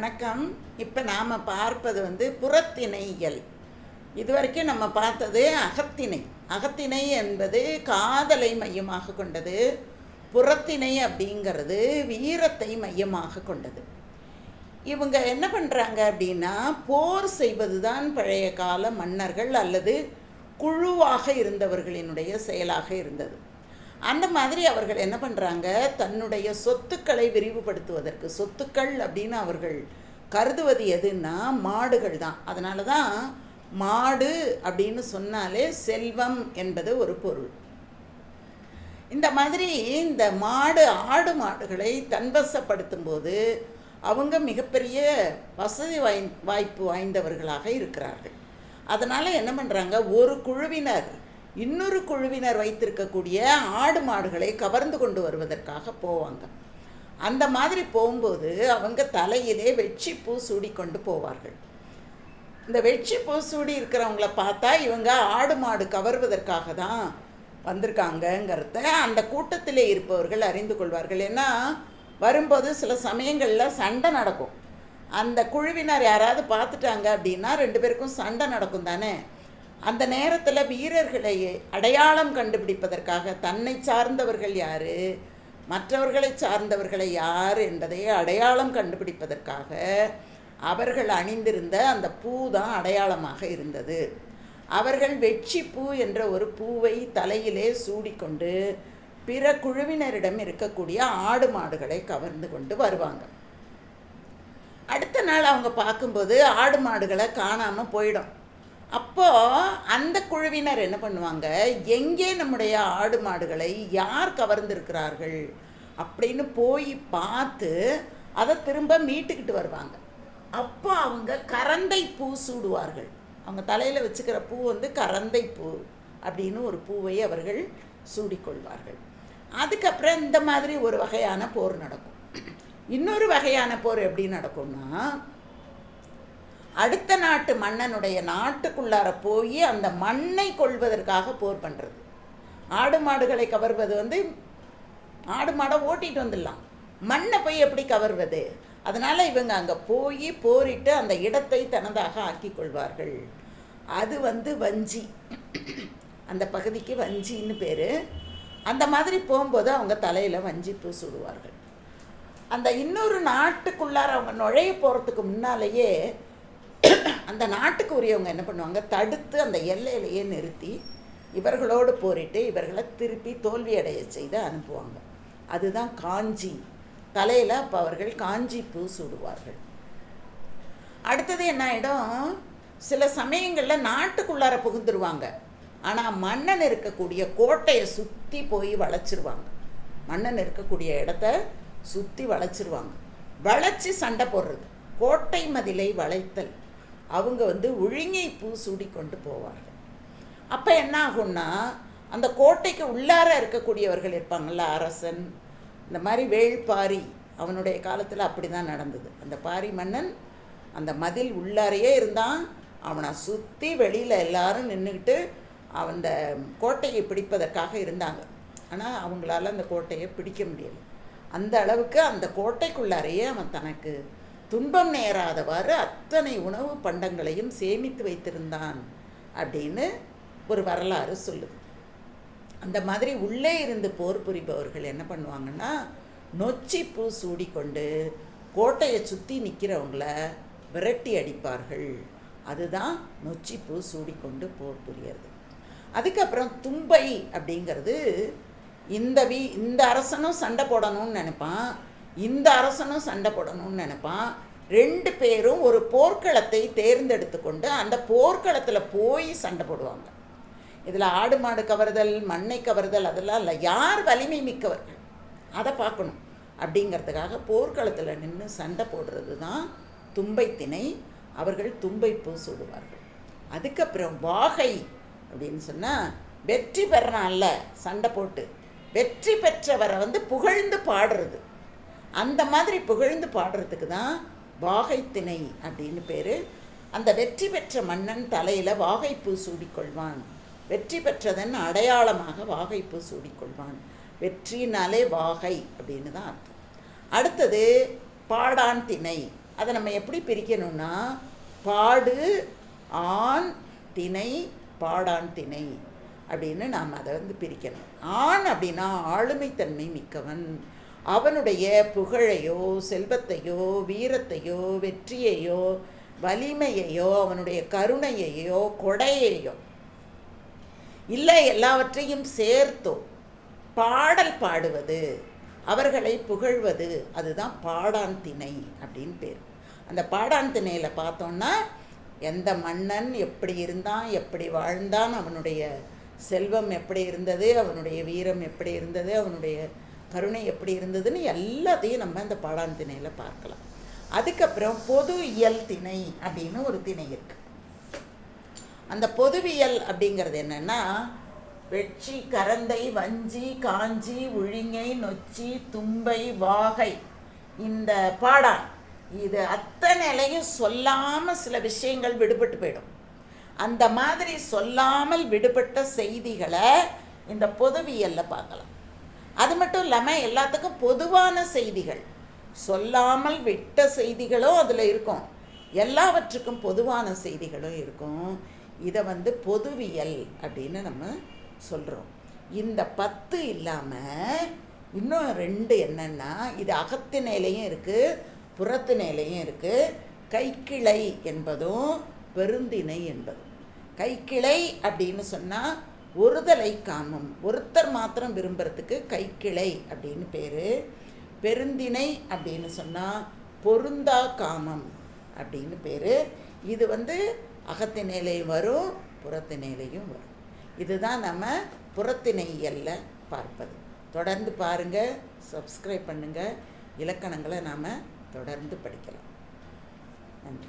வணக்கம். இப்போ நாம் பார்ப்பது வந்து புறத்திணைகள் இதுவரைக்கும் நம்ம பார்த்தது அகத்திணை. அகத்திணை என்பது காதலை மையமாக கொண்டது. புறத்திணை அப்படிங்கிறது வீரத்தை மையமாக கொண்டது. இவங்க என்ன பண்ணுறாங்க அப்படின்னா போர் செய்வது தான் பழைய கால மன்னர்கள் அல்லது குழுவாக இருந்தவர்களினுடைய செயலாக இருந்தது. அந்த மாதிரி அவர்கள் என்ன பண்ணுறாங்க தன்னுடைய சொத்துக்களை விரிவுபடுத்துவதற்கு. சொத்துக்கள் அப்படின்னு அவர்கள் கருதுவது எதுன்னா மாடுகள் தான். அதனால தான் மாடு அப்படின்னு சொன்னாலே செல்வம் என்பது ஒரு பொருள். இந்த மாதிரி இந்த மாடு ஆடு மாடுகளை தன்வசப்படுத்தும் போது அவங்க மிகப்பெரிய வசதி வாய் வாய்ப்பு வாய்ந்தவர்களாக இருக்கிறார்கள். அதனால் என்ன பண்ணுறாங்க ஒரு குழுவினர் இன்னொரு குழுவினர் வைத்திருக்கக்கூடிய ஆடு மாடுகளை கவர்ந்து கொண்டு வருவதற்காக போவாங்க. அந்த மாதிரி போகும்போது அவங்க தலையிலே வெச்சி பூ சூடிக்கொண்டு போவார்கள். இந்த வெச்சி பூ சூடி இருக்கிறவங்கள பார்த்தா இவங்க ஆடு மாடு கவர்வதற்காக தான் வந்திருக்காங்கங்கிறத அந்த கூட்டத்திலே இருப்பவர்கள் அறிந்து கொள்வார்கள். ஏன்னா வரும்போது சில சமயங்களில் சண்டை நடக்கும். அந்த குழுவினர் யாராவது பார்த்துட்டாங்க அப்படின்னா ரெண்டு பேருக்கும் சண்டை நடக்கும் தானே? அந்த நேரத்தில் வீரர்களை அடையாளம் கண்டுபிடிப்பதற்காக தன்னை சார்ந்தவர்கள் யார்? மற்றவர்களை சார்ந்தவர்களை யார் என்பதை அடையாளம் கண்டுபிடிப்பதற்காக அவர்கள் அணிந்திருந்த அந்த பூ தான் அடையாளமாக இருந்தது. அவர்கள் வெற்றி பூ என்ற ஒரு பூவை தலையிலே சூடிக்கொண்டு பிற குழுவினரிடம் இருக்கக்கூடிய ஆடு மாடுகளை கவர்ந்து கொண்டு வருவாங்க. அடுத்த நாள் அவங்க பார்க்கும்போது ஆடு மாடுகளை காணாமல் போயிடும். அப்போது அந்த குழுவினர் என்ன பண்ணுவாங்க? எங்கே நம்முடைய ஆடு மாடுகளை யார் கவர்ந்திருக்கிறார்கள்? அப்படின்னு போய் பார்த்து அதை திரும்ப மீட்டுக்கிட்டு வருவாங்க. அப்போ அவங்க கரந்தை பூ சூடுவார்கள். அவங்க தலையில் வச்சுக்கிற பூ வந்து கரந்தை பூ அப்படின்னு ஒரு பூவை அவர்கள் சூடிக்கொள்வார்கள். அதுக்கப்புறம் இந்த மாதிரி ஒரு வகையான போர் நடக்கும். இன்னொரு வகையான போர் எப்படி நடக்கும்னா அடுத்த நாட்டு மன்னனுடைய நாட்டுக்குள்ளார போய் அந்த மண்ணை கொள்வதற்காக போர் பண்ணுறது ஆடு மாடுகளை கவர்வது வந்து ஆடு மாடை ஓட்டிகிட்டு வந்துடலாம். மண்ணை போய் எப்படி கவர்வது? அதனால் இவங்க அங்கே போய் போரிட்டு அந்த இடத்தை தனதாக ஆக்கி கொள்வார்கள். அது வந்து வஞ்சி. அந்த பகுதிக்கு வஞ்சின்னு பேர். அந்த மாதிரி போகும்போது அவங்க தலையில் வஞ்சி பூ சுடுவார்கள். அந்த இன்னொரு நாட்டுக்குள்ளார அவங்க நுழைய போகிறதுக்கு முன்னாலேயே அந்த நாட்டுக்கு உரியவங்க என்ன பண்ணுவாங்க? தடுத்து அந்த எல்லையிலேயே நிறுத்தி இவர்களோடு போரிட்டு இவர்களை திருப்பி தோல்வியடைய செய்து அனுப்புவாங்க. அதுதான் காஞ்சி. தலையில் அப்போ அவர்கள் காஞ்சி பூ சூடுவார்கள். அடுத்தது என்ன ஆகிடும் சில சமயங்களில் நாட்டுக்குள்ளார புகுந்துருவாங்க. ஆனால் மன்னன் இருக்கக்கூடிய கோட்டையை சுற்றி போய் வளைச்சிருவாங்க. மன்னன் இருக்கக்கூடிய இடத்த சுற்றி வளைச்சிருவாங்க. வளைச்சி சண்டை போடுறது. கோட்டை மதிலை வளைத்தல். அவங்க வந்து ஒழுங்கை பூ சூடி கொண்டு போவாங்க. அப்போ என்ன ஆகும்னா அந்த கோட்டைக்கு உள்ளார இருக்கக்கூடியவர்கள் இருப்பாங்கள்ல அரசன் இந்த மாதிரி வேள்பாரி அவனுடைய காலத்தில் அப்படி தான் நடந்தது. அந்த பாரி மன்னன் அந்த மதில் உள்ளாரையே இருந்தான். அவனை சுற்றி வெளியில் எல்லாரும் நின்றுக்கிட்டு அந்த கோட்டையை பிடிப்பதற்காக இருந்தாங்க. ஆனால் அவங்களால அந்த கோட்டையை பிடிக்க முடியலை. அந்த அளவுக்கு அந்த கோட்டைக்குள்ளாரையே அவன் தனக்கு துன்பம் நேராதவாறு அத்தனை உணவு பண்டங்களையும் சேமித்து வைத்திருந்தான் அப்படின்னு ஒரு வரலாறு சொல்லுது. அந்த மாதிரி உள்ளே இருந்து போர் புரிபவர்கள் என்ன பண்ணுவாங்கன்னா நொச்சி பூ சூடிக்கொண்டு கோட்டையை சுற்றி நிற்கிறவங்கள விரட்டி அடிப்பார்கள். அதுதான் நொச்சி பூ சூடிக்கொண்டு போர் புரியறது. அதுக்கப்புறம் தும்பை அப்படிங்கிறது இந்த வீ இந்த அரசனும் சண்டை போடணும்னு நினைப்பான். இந்த அரசனும் சண்டை போடணும்னு நினைப்பான். ரெண்டு பேரும் ஒரு போர்க்களத்தை தேர்ந்தெடுத்து கொண்டு அந்த போர்க்களத்தில் போய் சண்டை போடுவாங்க. இதில் ஆடு மாடு கவர்தல் மண்ணை கவர்தல் அதெல்லாம் இல்லை. யார் வலிமை மிக்கவர்கள்? அதை பார்க்கணும். அப்படிங்கிறதுக்காக போர்க்களத்தில் நின்று சண்டை போடுறது தான் தும்பை திணை அவர்கள் தும்பை பூ சுடுவார்கள். அதுக்கப்புறம் வாகை அப்படின்னு சொன்னால் வெற்றி பெறனால சண்டை போட்டு வெற்றி பெற்றவரை வந்து புகழ்ந்து பாடுறது. அந்த மாதிரி புகழ்ந்து பாடுறதுக்கு தான் வாகைத்திணை அப்படின்னு பேர். அந்த வெற்றி பெற்ற மன்னன் தலையில் வாகைப்பூ சூடிக்கொள்வான். வெற்றி பெற்றதன் அடையாளமாக வாகைப்பூ சூடிக்கொள்வான். வெற்றினாலே வாகை அப்படின்னு தான் அர்த்தம். அடுத்தது பாடான் திணை. அதை நம்ம எப்படி பிரிக்கணும்னா பாடு ஆண் திணை பாடான் திணை அப்படின்னு நாம் அதை வந்து பிரிக்கணும். ஆண் அப்படின்னா ஆளுமைத்தன்மை மிக்கவன். அவனுடைய புகழையோ செல்வத்தையோ வீரத்தையோ வெற்றியையோ வலிமையையோ அவனுடைய கருணையையோ கொடையையோ இல்லை எல்லாவற்றையும் சேர்த்தோ பாடல் பாடுவது அவர்களை புகழ்வது அதுதான் பாடான் திணை அப்படின்னு பேர். அந்த பாடான் திணையில் பார்த்தோன்னா எந்த மன்னன் எப்படி இருந்தான் எப்படி வாழ்ந்தான் அவனுடைய செல்வம் எப்படி இருந்தது அவனுடைய வீரம் எப்படி இருந்தது அவனுடைய கருணை எப்படி இருந்ததுன்னு எல்லாத்தையும் நம்ம அந்த பாடான் திணையில் பார்க்கலாம். அதுக்கப்புறம் பொது இயல் திணை அப்படின்னு ஒரு திணை இருக்குது அந்த பொதுவியல் அப்படிங்கிறது என்னென்னா வெற்றி கரந்தை வஞ்சி காஞ்சி உழிங்கை நொச்சி தும்பை வாகை இந்த பாடான் இது அத்தனைலையும் சொல்லாமல் சில விஷயங்கள் விடுபட்டு போயிடும். அந்த மாதிரி சொல்லாமல் விடுபட்ட செய்திகளை இந்த பொதுவியலில் பார்க்கலாம். அது மட்டும் இல்லாமல் எல்லாத்துக்கும் பொதுவான செய்திகள். சொல்லாமல் விட்ட செய்திகளும் அதில் இருக்கும். எல்லாவற்றுக்கும் பொதுவான செய்திகளும் இருக்கும். இதை வந்து பொதுவியல் அப்படின்னு நம்ம சொல்கிறோம் இந்த பத்து இல்லாமல் இன்னும் ரெண்டு என்னென்னா இது அகத்து நிலையும் இருக்குது புறத்து நிலையும் இருக்குது கைக்கிளை என்பதும் பெருந்திணை என்பதும். கைக்கிளை அப்படின்னு சொன்னால் ஒருதலை காமம். ஒருத்தர் மாத்திரம் விரும்புறதுக்கு கைக்கிளை அப்படின்னு பேர். பெருந்திணை அப்படின்னு சொன்னால் பொருந்தா காமம் அப்படின்னு பேர். இது வந்து அகத்திணையிலையும் வரும் புறத்திணையிலையும் வரும். இதுதான் நம்ம புறத்திணையல்ல பார்ப்பது. தொடர்ந்து பாருங்கள் சப்ஸ்கிரைப் பண்ணுங்கள் இலக்கணங்களை நாம் தொடர்ந்து படிக்கலாம். நன்றி.